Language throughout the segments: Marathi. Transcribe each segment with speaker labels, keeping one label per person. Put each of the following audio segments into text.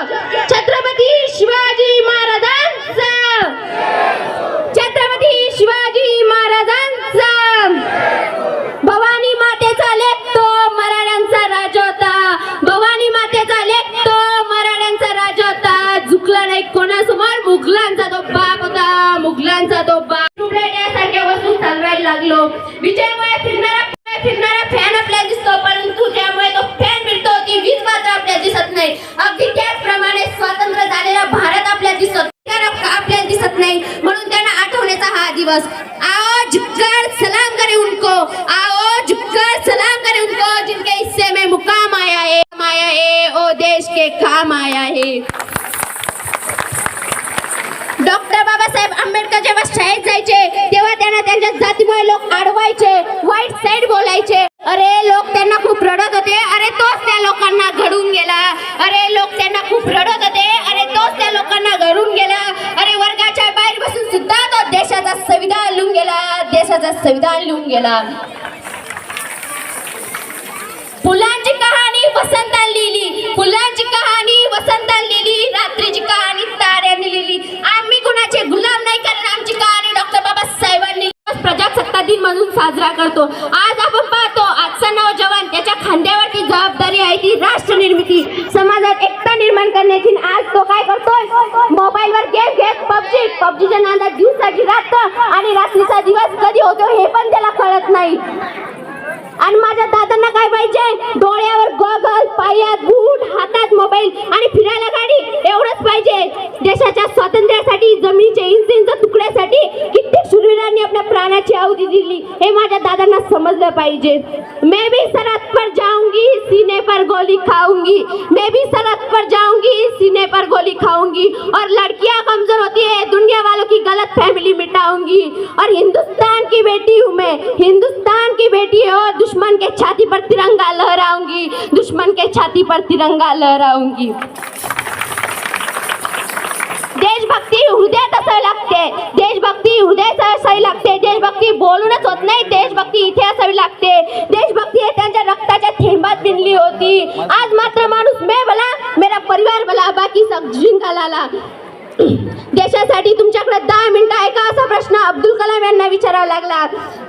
Speaker 1: छत्रपती शिवाजी महाराजांचा. छत्रपती शिवाजी महाराजांचा. भवानी मातेचा लेख तो मराठ्यांचा राजा होता. भवानी मातेचा लेख तो मराठ्यांचा राजा होता. झुकला नाही कोणासमोर मुघलांचा तो बाप होता. मुघलांचा तो बाप. सारख्या वस्तू चालवायला लागलो विजयमुळे दिवस। आओ झुककर सलाम करें उनको। आओ झुककर सलाम करें उनको जिनके हिस्से में मुकाम आया है आया है ओ देश के काम आया है। डॉक्टर बाबासाहेब आंबेडकर जेव्हा शाळेत जायचे तेव्हा त्यांना त्यांच्या जातीमुळे लोक अडवायचे वाईट साईड बोलायचे देशाचा संविधान लिहून गेला. फुलांची कहाणी वसंतान लिहिली. फुलांची कहाणी वसंतान लिहिली. रात्रीची कहाणी ताऱ्यांनी लिहिली. आम्ही कुणाचे गुलाम नाही कारण आमची कहाणी डॉक्टर बाबासाहेबांनी प्रजासत्ता दिन म्हणून साजरा करतो. आज आपण पाहतो आजचा नवजवान त्याच्या खांद्यावरती जबाबदारी आहे ती राष्ट्र निर्मिती समाजात एकता निर्माण करण्याची आज तो काय करतोय? मोबाईलवर गेम पबजी पबजीच्या नादात दिवसाची रात्र आणि रात्रीचा दिवस कधी होतो हे पण त्याला कळत नाही. आणि माझ्या दादांना काय पाहिजे? डोळ्यावर गॉगल पायात बूट हातात मोबाईल आणि फिरायला गाडी एवढंच पाहिजे. देशाच्या स्वातंत्र्यासाठी जमिनीचे इंच प्राणाची आहुती दिली हे माझ्या दादांना भी सरहद पर जाऊँगी, सीने पर गोली खाऊँगी। मैं भी सरहद पर जाऊँगी, सीने पर गोली खाऊँगी। और लड़कियाँ कमज़ोर होती है, दुनिया वालों की गलत फैमिली मिटाऊँगी। और हिंदुस्तान की बेटी हूँ मैं। हिंदुस्तान की बेटी है और दुश्मन के छाती पर तिरंगा लहराऊँगी। दुश्मन के छाती पर तिरंगा लहराऊँगी। देशभक्ती हृदयात असावी एकमात्र माणूस मे भला मेरा परिवार भला बाकी सब जिंका लाला देशासाठी तुमच्याकडे दहा मिनिटं आहे का असा प्रश्न अब्दुल कलाम यांना विचारावा लागला.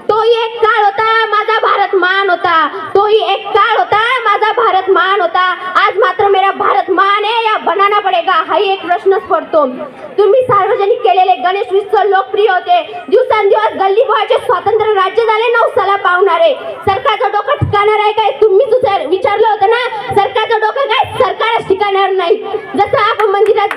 Speaker 1: तोही एक काळ होता माझा भारत मान होता. तोही एक काळ होता माझा भारत मान होता. आज मात्र मेरा भारत मान आहे या बनाना पडेगा हाही एक प्रश्नच पडतो. तुम्ही सार्वजनिक केलेले गणेश उत्सव लोकप्रिय होते. दिवसांदिवस गल्ली बोळाचे स्वातंत्र्य राज्य झाले नवसाला पावणारे. सरकारचं डोकं ठिकाणार आहे काय? तुम्हीच विचारलं होतं ना? सरकारच ठिकाणार नाही. जसं आपण मंदिरात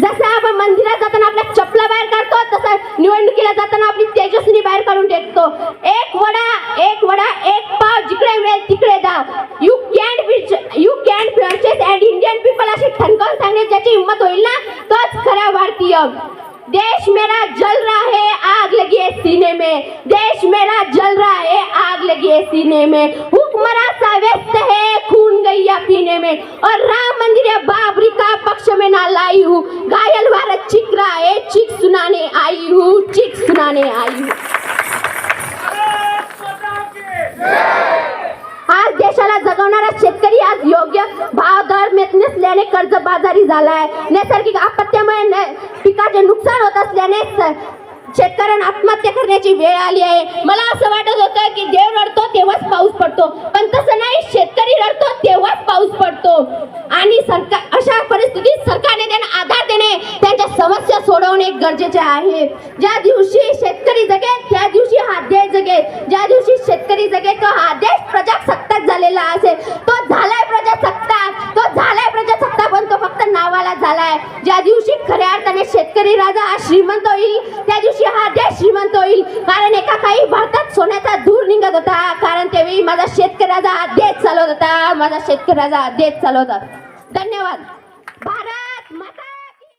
Speaker 1: जसं आपण मंदिरात जाताना आपल्या चपला बाहेर काढतो तसं निवडणुकीला जाताना आपली तेजस्वी बाहेर काढून टाकतो एक वडा एक वडा एक पाव जिकडे मिळेल तिकडे दाव you can you can purchase and Indian people अशी ठणकावून सांगणे ज्याची हिंमत होईल ना तोच खरा भारतीय. देश मेरा जल रहा है आग लगी है सीने में. देश मेरा जल रहा है आग लगी है सीने में. हुक्मरा सा व्यस्त है में और राम मंदिर या बाबरी का पक्ष में ना लाई हूँ। घायल भारत चिक रहा है चिक सुनाने आई हूँ चिक सुनाने आई हूँ। आज देशाला जगवणारा शेतकरी आज योग्य भाव दर नसल्याने कर्ज बाजारी झाला आहे. नैसर्गिक आपत्ती न- पिकाचे नुकसान होत असल्याने स- शेतकऱ्यांना करण्याची वेळ आली आहे. मला असं वाटत होतं की देव रडतो तेव्हाच पाऊस पडतो. पण तसं नाही शेतकरी रडतो तेव्हाच पाऊस पडतो. आणि सरकार अशा परिस्थितीत सरकारने त्यांना आधार देणे त्यांच्या समस्या सोडवणे गरजेचे आहे. ज्या दिवशी शेतकरी जगेल त्या दिवशी हा देश जगेल. ज्या दिवशी शेतकरी जगेल तो हा देश प्रजासत्ताक झालेला असेल. तो झालाय प्रजासत्ताक. तो झालाय प्रजासत्ताक पण तो फक्त नावाला झालाय. ज्या दिवशी खऱ्या अर्थाने शेतकरी राजा हा श्रीमंत होईल त्या दिवशी हा देश श्रीमंत होईल. कारण एका काही भारतात सोन्याचा धूर निघत होता. कारण त्यावेळी माझा शेतकरी राजा हा देश चालवत होता. माझा शेतकरी राजा हा देश चालवत होता. धन्यवाद. भारत माता